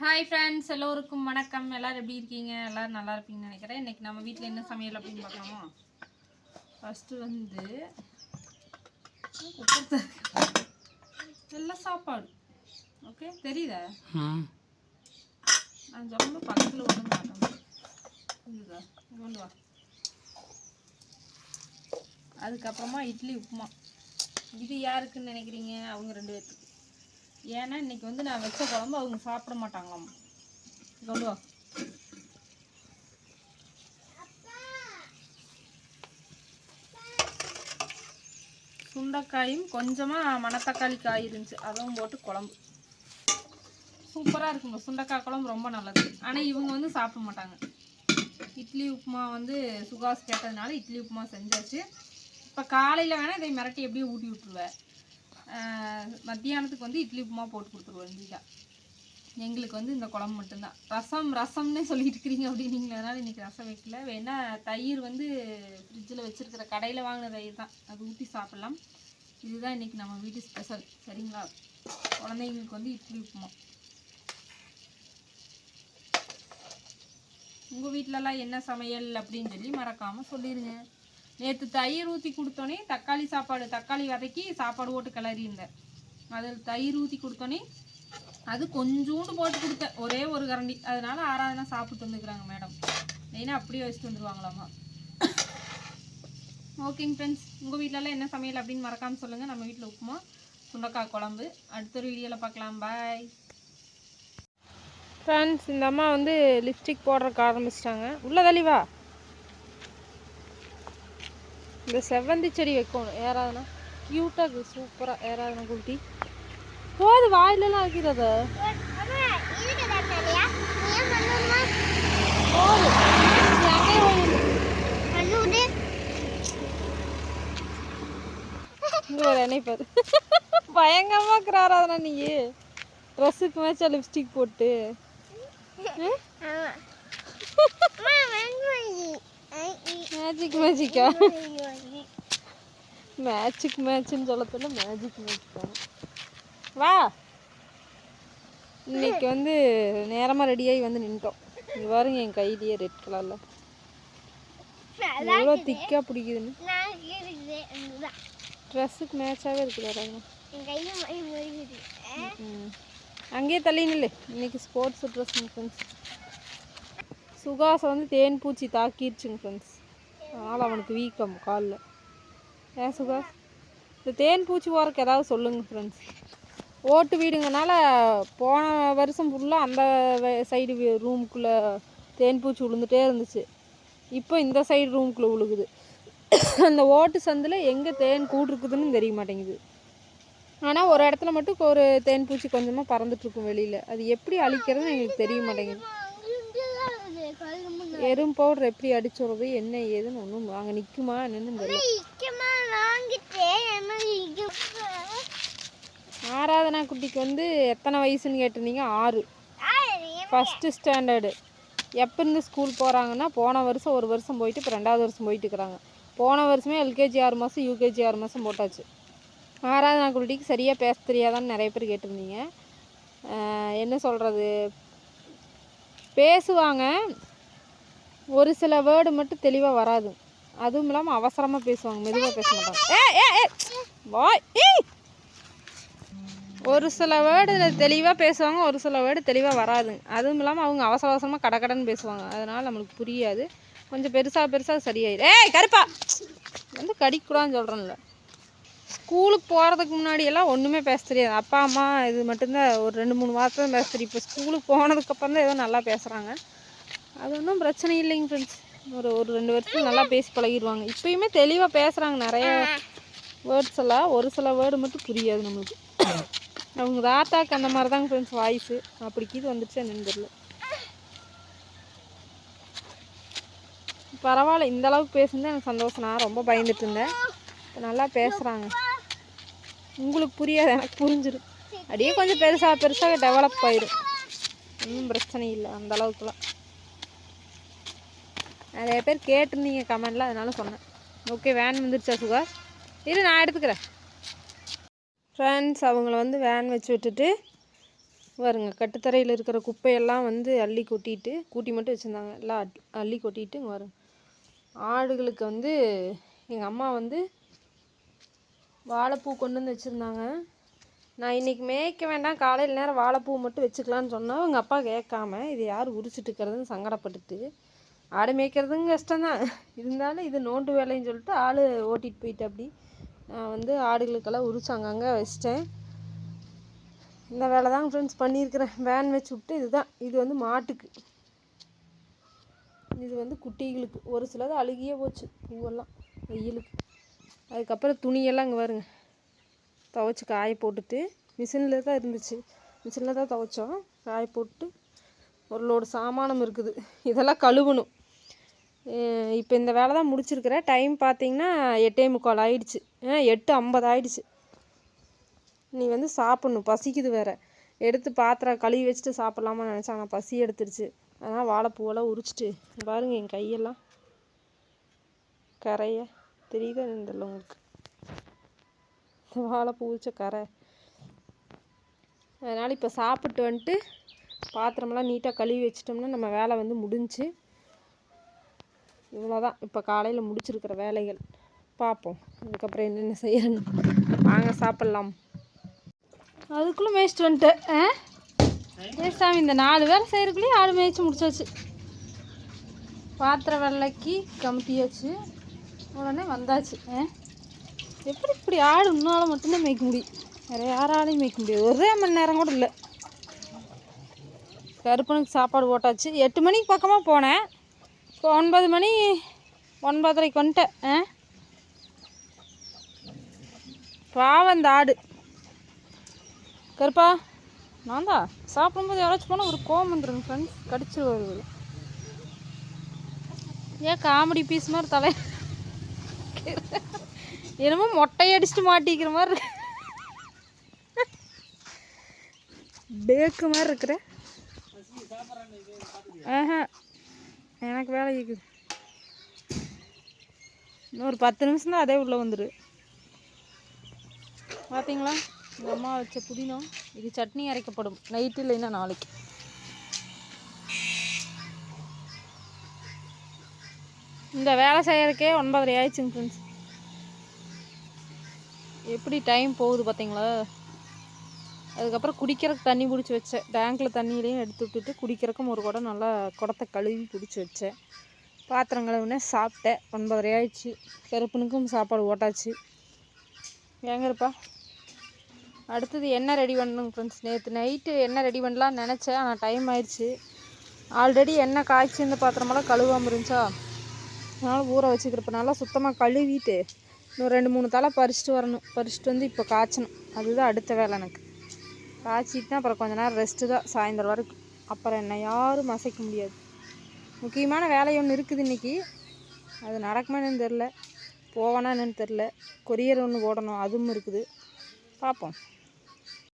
Hi friends எல்லோருக்கும் வணக்கம். எல்லாரும் எப்படி இருக்கீங்க? எல்லாரும் நல்லா இருப்பீங்கன்னு நினைக்கிறேன். இன்னைக்கு நம்ம வீட்டில் என்ன சமையல் அப்படின்னு பார்க்கலாமா? ஃபஸ்ட்டு வந்து எல்லாம் சாப்பாடு. ஓகே தெரியுதா? நான் சொல்ல பக்கத்தில் ஒன்றும் மாட்டேன் இதுதா கொண்டு வா. அதுக்கப்புறமா இட்லி உப்புமா. இது யாருக்குன்னு நினைக்கிறீங்க? அவங்க ரெண்டு பேர்த்துக்கு ஏன்னா இன்னைக்கு வந்து நான் வச்ச குழம்பு அவங்க சாப்பிட மாட்டாங்களாம். கொண்டு வா. சுண்டைக்காயும் கொஞ்சமாக மணத்தக்காளி காய் இருந்துச்சு. அதுவும் போட்டு குழம்பு. சூப்பராக இருக்குங்க. சுண்டைக்காய் குழம்பு ரொம்ப நல்லது. ஆனால் இவங்க வந்து சாப்பிட மாட்டாங்க. இட்லி உப்புமா வந்து சுகாஸ் கேட்டதுனால இட்லி உப்புமா செஞ்சாச்சு. இப்போ காலையில் வேணால் இதை மிரட்டி எப்படியும் ஊட்டி விட்ருவேன் மத்தியானத்துக்கு வந்து இட்லி உப்புமா போட்டு கொடுத்துருவோம் இந்தியா எங்களுக்கு வந்து இந்த குழம்பு மட்டும்தான். ரசம் ரசம்னே சொல்லிட்டு இருக்கிறீங்க அப்படின்னீங்களா இன்றைக்கி இன்னைக்கு ரசம் வைக்கல. வேணால் தயிர் வந்து ஃப்ரிட்ஜில் வச்சுருக்கிற கடையில் வாங்கின தயிர் தான். அது ஊற்றி சாப்பிட்லாம். இதுதான் இன்றைக்கி நம்ம வீட்டு ஸ்பெஷல் சரிங்களா? குழந்தைங்களுக்கு வந்து இட்லி உப்புமா. உங்கள் வீட்டிலலாம் என்ன சமையல் அப்படின்னு சொல்லி மறக்காமல் சொல்லிடுங்க நேற்று தயிர் ஊற்றி கொடுத்தோன்னே தக்காளி சாப்பாடு தக்காளி வதக்கி சாப்பாடு போட்டு கிளறியிருந்தேன் அதில் தயிர் ஊற்றி கொடுத்தோன்னே அது கொஞ்சோண்டு போட்டு கொடுத்தேன். ஒரே ஒரு கரண்டி. அதனால ஆறாவதுனா சாப்பிட்டு வந்துக்கிறாங்க மேடம். மெயினாக அப்படியே வச்சுட்டு வந்துடுவாங்களாம்மா ஓகேங்க ஃப்ரெண்ட்ஸ் உங்கள் வீட்டிலலாம் என்ன சமையல் அப்படின்னு மறக்காமல் சொல்லுங்கள் நம்ம வீட்டில் உப்புமா சுண்டக்காய் குழம்பு. அடுத்த ஒரு வீடியோவில் பார்க்கலாம். பாய் ஃப்ரெண்ட்ஸ் இந்த அம்மா வந்து லிப்ஸ்டிக் போடுறதுக்கு ஆரம்பிச்சிட்டாங்க. உள்ள தெளிவா இந்த செவ்வந்தி செடி வைக்கணும். ஏறாதுனா? க்யூட்டாக இருக்குது சூப்பராக ஏறாதுனா குட்டி? போது வாயிலெல்லாம் வைக்கிறத போது. நீ அங்கேயே போய் இங்கே ஒரு எண்ணெய் பாரு பயங்கரமாக இருக்கிறாராதனா நீ ட்ரெஸ்ஸுக்கு மேட்சா லிப்ஸ்டிக் போட்டு. மேஜிக் மேஜிக்கா மேட்சுக்கு மேட்ச்னு சொல்லத்துல மேஜிக் மேட்ச் வா. இன்னைக்கு வந்து நேரமாக ரெடியாகி வந்து நின்ட்டோம். இங்கே பாருங்க என் கையிலேயே ரெட் கலரில் எவ்வளோ திக்காக பிடிக்குதுன்னு. ட்ரெஸ்ஸுக்கு மேட்சாகவே இருக்குது. அங்கேயே தள்ளி நில்லு. இன்னைக்கு ஸ்போர்ட்ஸ் ட்ரெஸ் ஃப்ரெண்ட்ஸ் சுகாசை வந்து தேன் பூச்சி தாக்கிடுச்சுங்க ஃப்ரெண்ட்ஸ் அதனால் அவனுக்கு வீக்கம் காலில். ஏன் சுகாஸ்? இந்த தேன் பூச்சி போகிறக்கு ஏதாவது சொல்லுங்கள் ஃப்ரெண்ட்ஸ் ஓட்டு வீடுங்கனால போன வருஷம் ஃபுல்லாக அந்த சைடு ரூமுக்குள்ளே தேன் பூச்சி விழுந்துட்டே இருந்துச்சு. இப்போ இந்த சைடு ரூமுக்குள்ளே விழுகுது அந்த ஓட்டு சந்தில் எங்கே தேன் கூடு இருக்குதுன்னு தெரிய மாட்டேங்குது. ஆனால் ஒரு இடத்துல மட்டும் ஒரு தேன் பூச்சி கொஞ்சமாக பறந்துட்டுருக்கும் வெளியில். அது எப்படி அழிக்கிறதுன்னு எங்களுக்கு தெரிய மாட்டேங்குது. எறும் பவுடர் எப்படி அடிச்சுறது என்ன ஏதுன்னு ஒன்றும் அங்கே நிற்குமா என்னன்னு தெரியல. ஆராதனா குட்டிக்கு வந்து எத்தனை வயசுன்னு கேட்டிருந்தீங்க? ஆறு. ஃபஸ்ட்டு ஸ்டாண்டர்டு எப்போ இருந்து ஸ்கூல் போகிறாங்கன்னா போன வருஷம் ஒரு வருஷம் போயிட்டு இப்போ ரெண்டாவது வருஷம் போயிட்டு இருக்கிறாங்க. போன வருஷமே எல்கேஜி ஆறு மாதம் யூகேஜி ஆறு மாதம் போட்டாச்சு. ஆராதனா குட்டிக்கு சரியாக பேச தெரியாதான்னு நிறைய பேர் கேட்டிருந்தீங்க. என்ன சொல்கிறது பேசுவாங்க. ஒரு சில வேர்டு மட்டும் தெளிவாக வராது. அதுவும் இல்லாமல் அவசரமாக பேசுவாங்க மெதுவாக பேச மாட்டாங்க. ஏ ஏ ஏ வாய் ஒரு சில வேர்டு தெளிவாக பேசுவாங்க ஒரு சில வேர்டு தெளிவாக வராது. அதுவும் இல்லாமல் அவங்க அவசர அவசரமாக கடக்கடன்னு பேசுவாங்க. அதனால் நம்மளுக்கு புரியாது. கொஞ்சம் பெருசாக பெருசாக சரியாயிடும் ஏய் கருப்பா. வந்து கடிக்கூடாதுன்னு சொல்கிறேன்ல ஸ்கூலுக்கு போகிறதுக்கு முன்னாடி எல்லாம் ஒன்றுமே பேச தெரியாது. அப்பா அம்மா இது மட்டும்தான் ஒரு ரெண்டு மூணு வாரத்தை தான் பேச தெரியும். இப்போ ஸ்கூலுக்கு போனதுக்கப்புறம் தான் ஏதோ நல்லா பேசுகிறாங்க அது ஒன்றும் பிரச்சனை இல்லைங்க ஃப்ரெண்ட்ஸ் ஒரு ஒரு ரெண்டு வருஷம் நல்லா பேசி பழகிடுவாங்க. இப்பயுமே தெளிவாக பேசுகிறாங்க நிறைய வேர்ட்ஸ் எல்லாம் ஒரு சில வேர்டு மட்டும் புரியாது நம்மளுக்கு. அவங்க தாத்தாக்கு அந்த மாதிரி தாங்க ஃப்ரெண்ட்ஸ் வாய்ஸு அப்படிக்கு இது வந்துச்சு என்னன்னு தெரியல. பரவாயில்ல இந்த அளவுக்கு பேசுனது எனக்கு சந்தோஷம். நான் ரொம்ப பயந்துட்டு இருந்தேன். நல்லா பேசுகிறாங்க உங்களுக்கு புரியாது எனக்கு புரிஞ்சிடும் அப்படியே கொஞ்சம் பெருசாக பெருசாக டெவலப் ஆயிடும் ஒன்றும் பிரச்சனை இல்லை அந்த அளவுக்குலாம். நிறைய பேர் கேட்டிருந்தீங்க கமெண்டில் அதனால சொன்னேன். ஓகே வேன் வந்துருச்சா சுகாஸ் இது நான் எடுத்துக்கிறேன். ஃப்ரெண்ட்ஸ் அவங்கள வந்து வேன் வச்சு விட்டுட்டு வருங்க கட்டுத்தரையில் இருக்கிற குப்பையெல்லாம் வந்து அள்ளி கொட்டிட்டு கூட்டி மட்டும் வச்சுருந்தாங்க. எல்லாம் அள்ளி கொட்டிட்டு இங்கே வருங்க ஆடுகளுக்கு வந்து எங்கள் அம்மா வந்து வாழைப்பூ கொண்டு வந்து வச்சுருந்தாங்க. நான் இன்றைக்கி மேய்க்க வேண்டாம் காலையில் நேரம் வாழைப்பூ மட்டும் வச்சுக்கலான்னு சொன்னால் எங்கள் அப்பா கேட்காம இது யார் உரிச்சிட்டு இருக்கிறதுன்னு சங்கடப்பட்டுட்டு ஆடு மேய்க்கிறதும் கஷ்டம்தான். இருந்தாலும் இது நோண்டு வேலைன்னு சொல்லிட்டு ஆள் ஓட்டிகிட்டு போயிட்டு அப்படி நான் வந்து ஆடுகளுக்கெல்லாம் உரிச்சு அங்கங்கே வச்சிட்டேன். இந்த வேலை தான் ஃப்ரெண்ட்ஸ் பண்ணியிருக்கிறேன். வேன் வச்சு விட்டு இதுதான். இது வந்து மாட்டுக்கு. இது வந்து குட்டிகளுக்கு. ஒரு சிலது அழுகியே போச்சு. பூவெல்லாம் வெயிலுக்கு. அதுக்கப்புறம் துணியெல்லாம் இங்கே பாருங்க. துவைச்சி காய போட்டுட்டு மிஷினில் தான் இருந்துச்சு. மிஷினில் தான் துவைச்சோம். காய போட்டு ஒரு லோடு சாமானம் இருக்குது. இதெல்லாம் கழுவணும். இப்போ இந்த வேலை தான் முடிச்சிருக்கிறேன். டைம் பார்த்தீங்கன்னா எட்டே முக்கால் ஆயிடுச்சு. ஆ, எட்டு ஐம்பது ஆயிடுச்சு. நீ வந்து சாப்பிட்ணும். பசிக்குது வேற. எடுத்து பாத்திரம் கழுவி வச்சுட்டு சாப்பிட்லாமான்னு நினச்சேன். ஆனால் பசி எடுத்துருச்சு. அதனால் வாழைப்பூவெல்லாம் உரிச்சிட்டு பாருங்கள் பாருங்க என் கையெல்லாம். கரையை. தெரியுதா தெரியல உங்களுக்கு. இந்த பூச்ச கரை. அதனால் இப்போ சாப்பிட்டு வந்துட்டு பாத்திரமெல்லாம் நீட்டாக கழுவி வச்சிட்டோம்னா நம்ம வேலை வந்து முடிஞ்சுச்சு இவ்வளோதான் இப்போ காலையில் முடிச்சிருக்கிற வேலைகள். பார்ப்போம் அதுக்கப்புறம் என்னென்ன செய்யணும் வாங்க சாப்பிட்லாம். அதுக்குள்ளே மேய்ச்சிட்டு வந்துட்டேன் ஆ? ஏ சாமி இந்த நாலு வேலை செய்கிறக்குள்ளேயே ஆடு மேய்ச்சி முடிச்சாச்சு. பாத்திரம் வெள்ளைக்கு கமுத்தியாச்சு. உடனே வந்தாச்சு. ஆ எப்படி இப்படி ஆடு உன்னால மட்டும்தான் மேய்க்க முடியும்? வேற யாராலையும் மேய்க்க முடியாது. ஒரே மணி நேரம் கூட இல்லை. கருப்பனுக்கு சாப்பாடு போட்டாச்சு. எட்டு மணிக்கு பக்கமாக போனேன். இப்போ ஒன்பது மணி ஒன்பதரைக்கு வந்துட்டேன். ஆ பாவம் இந்த ஆடு. கருப்பா நான் தான் சாப்பிடும்போது யாராச்சும் போனால் ஒரு கோவம் வந்துருங்க ஃப்ரெண்ட்ஸ் கடிச்சிருவாரு ஏன் காமெடி பீஸ் மாதிரி தலை என்னமோ மொட்டை அடிச்சுட்டு மாட்டிக்கிற மாதிரி இருக்கு. பேக்கு மாதிரி இருக்கிற? ஆஹா எனக்கு வேலை இருக்குது இன்னும் ஒரு பத்து நிமிஷம் தான் அதே உள்ளே வந்துடு பார்த்தீங்களா எங்கள் அம்மா வச்ச புதினம் இது சட்னி அரைக்கப்படும். நைட்டு இல்லைன்னா நாளைக்கு. இந்த வேலை செய்கிறதுக்கே ஒன்பதரை ஆயிடுச்சுங்க ஃப்ரெண்ட்ஸ் எப்படி டைம் போகுது பார்த்தீங்களா அதுக்கப்புறம் குடிக்கிறக்கு தண்ணி பிடிச்சி வச்சேன். டேங்க்கில் தண்ணியிலையும் எடுத்து விட்டுட்டு குடிக்கிறக்கும் ஒரு குடம் நல்லா குடத்தை கழுவி பிடிச்சி வச்சேன். பாத்திரம் கழுவுனே சாப்பிட்டேன். ஒன்பதரை ஆயிடுச்சு. கருப்பனுக்கும் சாப்பாடு ஓட்டாச்சு. ஏங்க இருப்பா? அடுத்தது என்ன ரெடி பண்ணணும் ஃப்ரெண்ட்ஸ் நேற்று நைட்டு என்ன ரெடி பண்ணலாம்னு நினச்சேன் ஆனால் டைம் ஆயிடுச்சு. ஆல்ரெடி என்ன காய்ச்சி இந்த பாத்திரமெல்லாம் கழுவாமல் இருந்துச்சா? அதனால் ஊற வச்சுக்கிறப்ப நல்லா சுத்தமாக கழுவிட்டு இன்னும் ரெண்டு மூணு தலை பறிச்சுட்டு வரணும். பறிச்சுட்டு வந்து இப்போ காய்ச்சணும். அதுதான் அடுத்த வேலை எனக்கு. காய்ச்சிட்டுனா அப்புறம் கொஞ்ச நேரம் ரெஸ்ட்டு தான் சாயந்தரம் வரைக்கும். அப்புறம் என்ன யாரும் மசைக்க முடியாது. முக்கியமான வேலை ஒன்று இருக்குது இன்றைக்கி அது நடக்குமா தெரில போவானான்னு தெரில கொரியர் ஒன்று ஓடணும் அதுவும் இருக்குது. பார்ப்போம்.